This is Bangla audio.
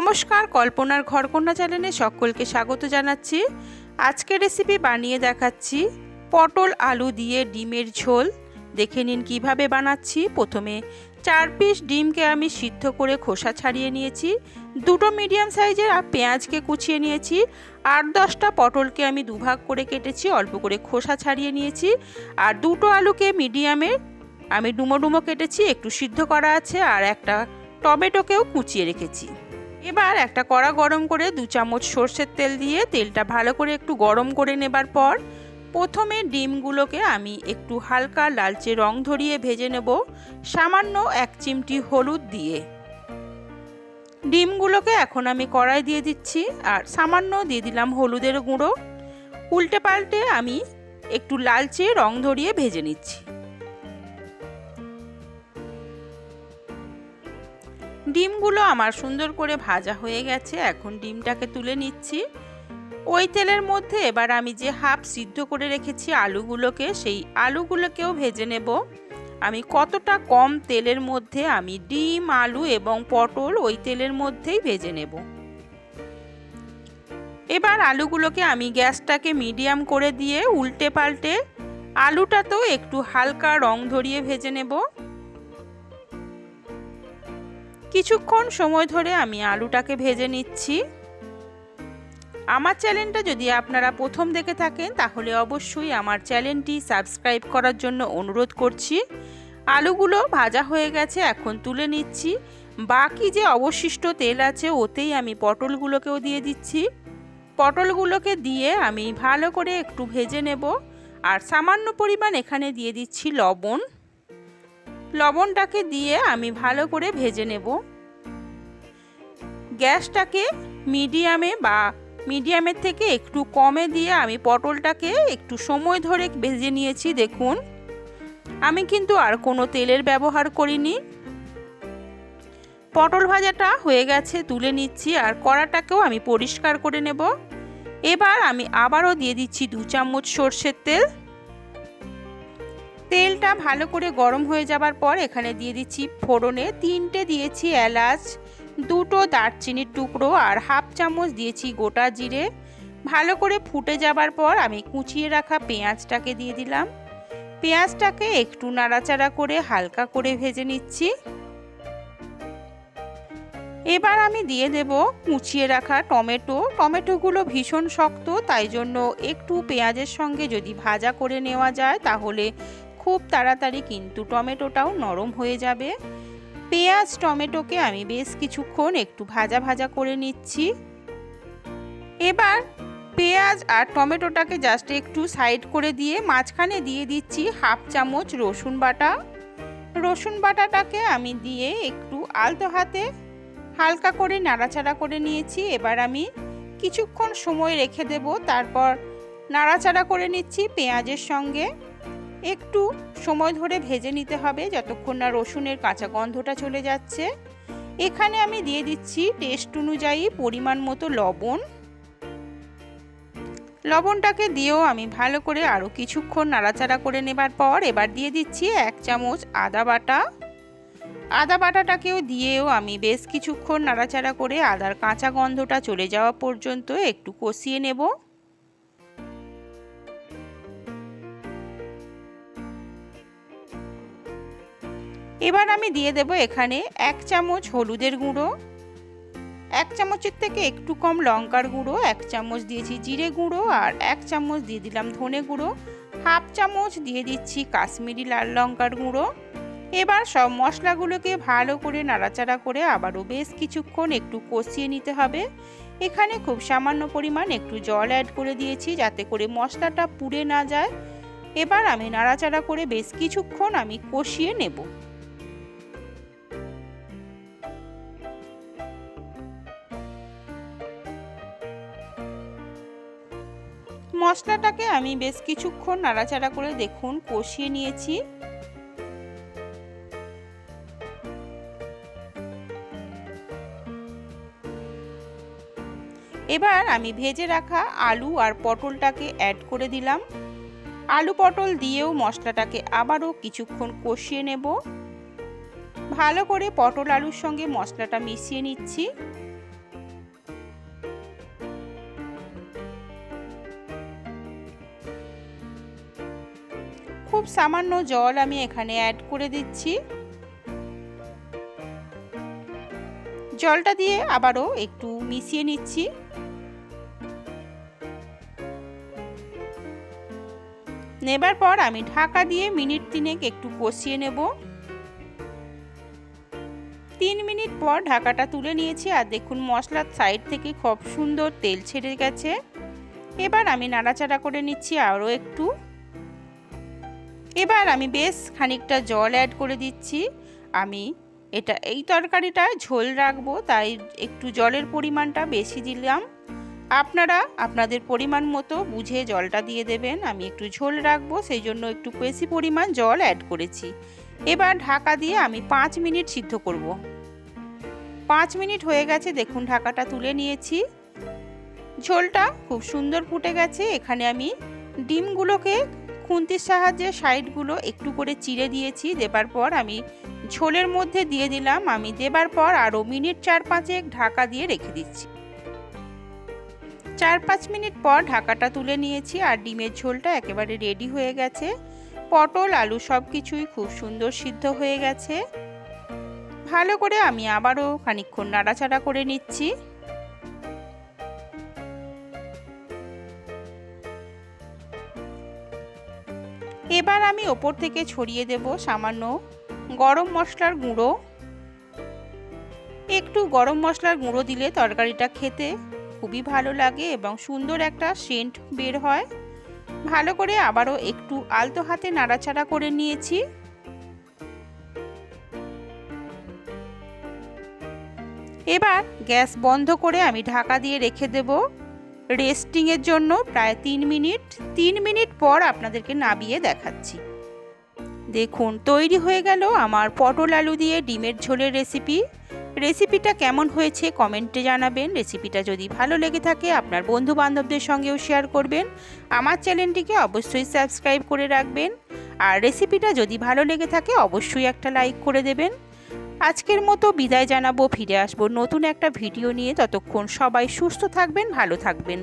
নমস্কার, কল্পনার ঘরকন্যা চ্যানেলে সকলকে স্বাগত জানাচ্ছি। আজকে রেসিপি বানিয়ে দেখাচ্ছি। পটল আলু দিয়ে ডিমের ঝোল। দেখে নিন কীভাবে বানাচ্ছি। প্রথমে চার পিস ডিমকে আমি সিদ্ধ করে খোসা ছাড়িয়ে নিয়েছি। দুটো মিডিয়াম সাইজের আর পেঁয়াজকে কুচিয়ে নিয়েছি। আট দশটা পটলকে আমি দুভাগ করে কেটেছি, অল্প করে খোসা ছাড়িয়ে নিয়েছি। আর দুটো আলুকে মিডিয়ামে আমি ডুমো ডুমো কেটেছি, একটু সিদ্ধ করা আছে। আর একটা টমেটোকেও কুচিয়ে রেখেছি। এবার একটা কড়া গরম করে দু চামচ সর্ষের তেল দিয়ে তেলটা ভালো করে একটু গরম করে নেবার পর প্রথমে ডিমগুলোকে আমি একটু হালকা লালচে রং ধরিয়ে ভেজে নেব, সামান্য এক চিমটি হলুদ দিয়ে। ডিমগুলোকে এখন আমি কড়াই দিয়ে দিচ্ছি আর সামান্য দিয়ে দিলাম হলুদের গুঁড়ো। উল্টে পাল্টে আমি একটু লালচে রং ধরিয়ে ভেজে নিচ্ছি। ডিমগুলো আমার সুন্দর করে ভাজা হয়ে গেছে, এখন ডিমটাকে তুলে নিচ্ছি। ওই তেলের মধ্যে এবার আমি যে হাফ সিদ্ধ করে রেখেছি আলুগুলোকে, সেই আলুগুলোকেও ভেজে নেব। আমি কতটা কম তেলের মধ্যে আমি ডিম, আলু এবং পটল ওই তেলের মধ্যেই ভেজে নেব। এবার আলুগুলোকে আমি গ্যাসটাকে মিডিয়াম করে দিয়ে উল্টে পাল্টে আলুটাতেও একটু হালকা রং ধরিয়ে ভেজে নেব। কিছুক্ষণ সময় ধরে আমি আলুটাকে ভেজে নিচ্ছি। আমার চ্যানেলটা যদি আপনারা প্রথম দেখে থাকেন, তাহলে অবশ্যই আমার চ্যানেলটি সাবস্ক্রাইব করার জন্য অনুরোধ করছি। আলুগুলো ভাজা হয়ে গেছে, এখন তুলে নিচ্ছি। বাকি যে অবশিষ্ট তেল আছে, ওতেই আমি পটলগুলোকেও দিয়ে দিচ্ছি। পটলগুলোকে দিয়ে আমি ভালো করে একটু ভেজে নেব। আর সামান্য পরিমাণ এখানে দিয়ে দিচ্ছি লবণ। লবণটাকে দিয়ে আমি ভালো করে ভেজে নেব। গ্যাসটাকে মিডিয়ামে বা মিডিয়ামের থেকে একটু কমে দিয়ে আমি পটলটাকে একটু সময় ধরে ভেজে নিয়েছি, দেখুন। আমি কিন্তু আর কোনো তেলের ব্যবহার করিনি। পটল ভাজাটা হয়ে গেছে, তুলে নিচ্ছি আর কড়াটাকেও আমি পরিষ্কার করে নেব। এবার আমি আবারও দিয়ে দিচ্ছি দু চামচ সর্ষের তেল। তেলটা ভালো করে গরম হয়ে যাবার পর এখানে দিয়ে দিচ্ছি ফোড়নে তিনটে দিয়েছি এলাচ, দুটো দারচিনির টুকরো আর হাফ চামচ দিয়েছি গোটা জিরে। ভালো করে ফুটে যাবার পর আমি কুচিয়ে রাখা পেঁয়াজটাকে দিয়ে দিলাম। পেঁয়াজটাকে একটু নাড়াচাড়া করে হালকা করে ভেজে নিচ্ছি। এবার আমি দিয়ে দেব কুচিয়ে রাখা টমেটো। টমেটোগুলো ভীষণ শক্ত, তাই জন্য একটু পেঁয়াজের সঙ্গে যদি ভাজা করে নেওয়া যায়, তাহলে খুব তাড়াতাড়ি কিন্তু টমেটোটাও নরম হয়ে যাবে। পেঁয়াজ, টমেটোকে আমি বেশ কিছুক্ষণ একটু ভাজা ভাজা করে নিচ্ছি। এবার পেঁয়াজ আর টমেটোটাকে জাস্ট একটু সাইড করে দিয়ে মাঝখানে দিয়ে দিচ্ছি হাফ চামচ রসুন বাটা। রসুন বাটাটাকে আমি দিয়ে একটু আলতো হাতে হালকা করে নাড়াচাড়া করে নিয়েছি। এবার আমি কিছুক্ষণ সময় রেখে দেব, তারপর নাড়াচাড়া করে নিচ্ছি পেঁয়াজের সঙ্গে। একটু সময় ধরে ভেজে নিতে হবে যতক্ষণ না রসুনের কাঁচা গন্ধটা চলে যাচ্ছে। এখানে আমি দিয়ে দিচ্ছি টেস্ট অনুযায়ী পরিমাণ মতো লবণ। লবণটাকে দিয়েও আমি ভালো করে আরও কিছুক্ষণ নাড়াচাড়া করে নেবার পর এবার দিয়ে দিচ্ছি এক চামচ আদা বাটা। আদা বাটাটাকেও দিয়েও আমি বেশ কিছুক্ষণ নাড়াচাড়া করে আদার কাঁচা গন্ধটা চলে যাওয়া পর্যন্ত একটু কষিয়ে নেব। এবার আমি দিয়ে দেব এখানে এক চামচ হলুদের গুঁড়ো, এক চামচের থেকে একটু কম লঙ্কার গুঁড়ো, এক চামচ দিয়েছি জিরে গুঁড়ো আর এক চামচ দিয়ে দিলাম ধনে গুঁড়ো, হাফ চামচ দিয়ে দিচ্ছি কাশ্মীরি লাল লঙ্কার গুঁড়ো। এবার সব মশলাগুলোকে ভালো করে নাড়াচাড়া করে আবারও বেশ কিছুক্ষণ একটু কষিয়ে নিতে হবে। এখানে খুব সামান্য পরিমাণ একটু জল অ্যাড করে দিয়েছি যাতে করে মশলাটা পুড়ে না যায়। এবার আমি নাড়াচাড়া করে বেশ কিছুক্ষণ আমি কষিয়ে নেব। মশলাটাকে আমি বেশ কিছুক্ষণ নাড়াচাড়া করে দেখুন, কষিয়ে নিয়েছি। এবার আমি ভেজে রাখা আলু আর পটলটাকে অ্যাড করে দিলাম। আলু পটল দিয়েও মশলাটাকে আবারও কিছুক্ষণ কষিয়ে নেব। ভালো করে পটল আলুর সঙ্গে মশলাটা মিশিয়ে নিচ্ছি। খুব সামান্য জল আমি এখানে অ্যাড করে দিচ্ছি। জলটা দিয়ে আবারও একটু মিশিয়ে নিচ্ছি। নেবার পর আমি ঢাকা দিয়ে মিনিট তিনেক একটু কষিয়ে নেব। তিন মিনিট পর ঢাকাটা তুলে নিয়েছি আর দেখুন মশলার সাইড থেকে খুব সুন্দর তেল ছেড়ে গেছে। এবার আমি নাড়াচাড়া করে নিচ্ছি আরও একটু। এবার আমি বেশ খানিকটা জল অ্যাড করে দিচ্ছি। আমি এটা, এই তরকারিটায় ঝোল রাখব, তাই একটু জলের পরিমাণটা বেশি দিলাম। আপনারা আপনাদের পরিমাণ মতো বুঝে জলটা দিয়ে দেবেন। আমি একটু ঝোল রাখব সেই জন্য একটু বেশি পরিমাণ জল অ্যাড করেছি। এবার ঢাকা দিয়ে আমি পাঁচ মিনিট সিদ্ধ করব। পাঁচ মিনিট হয়ে গেছে, দেখুন ঢাকাটা তুলে নিয়েছি। ঝোলটা খুব সুন্দর ফুটে গেছে। এখানে আমি ডিমগুলোকে খুন্তির সাহায্যে সাইডগুলো একটু করে চিড়ে দিয়েছি, দেবার পর আমি ঝোলের মধ্যে দিয়ে দিলাম, আমি দেবার পর আরও মিনিট চার পাঁচেক ঢাকা দিয়ে রেখে দিচ্ছি। চার পাঁচ মিনিট পর ঢাকাটা তুলে নিয়েছি আর ডিমের ঝোলটা একেবারে রেডি হয়ে গেছে। পটল, আলু সব কিছুই খুব সুন্দর সিদ্ধ হয়ে গেছে। ভালো করে আমি আবারও খানিক্ষণ নাড়াচাড়া করে নিচ্ছি। এবার আমি ওপর থেকে ছড়িয়ে দেব সামান্য গরম মশলার গুঁড়ো। একটু গরম মশলার গুঁড়ো দিলে তরকারিটা খেতে খুবই ভালো লাগে এবং সুন্দর একটা সেন্ট বের হয়। ভালো করে আবারও একটু আলতো হাতে নাড়াচাড়া করে নিয়েছি। এবার গ্যাস বন্ধ করে আমি ঢাকা দিয়ে রেখে দেব। রেস্টিংয়ের জন্য প্রায় তিন মিনিট তিন মিনিট পর আপনাদেরকে নাবিয়ে দেখাচ্ছি। দেখুন, তৈরি হয়ে গেল আমার পটল আলু দিয়ে ডিমের ঝোলের রেসিপি রেসিপিটা কেমন হয়েছে কমেন্টে জানাবেন। রেসিপিটা যদি ভালো লেগে থাকে, আপনার বন্ধু বান্ধবদের সঙ্গেও শেয়ার করবেন। আমার চ্যানেলটিকে অবশ্যই সাবস্ক্রাইব করে রাখবেন। আর রেসিপিটা যদি ভালো লেগে থাকে, অবশ্যই একটা লাইক করে দেবেন। আজকের মতো বিদায় জানাব, ফিরে আসব নতুন একটা ভিডিও নিয়ে। ততক্ষণ সবাই সুস্থ থাকবেন, ভালো থাকবেন।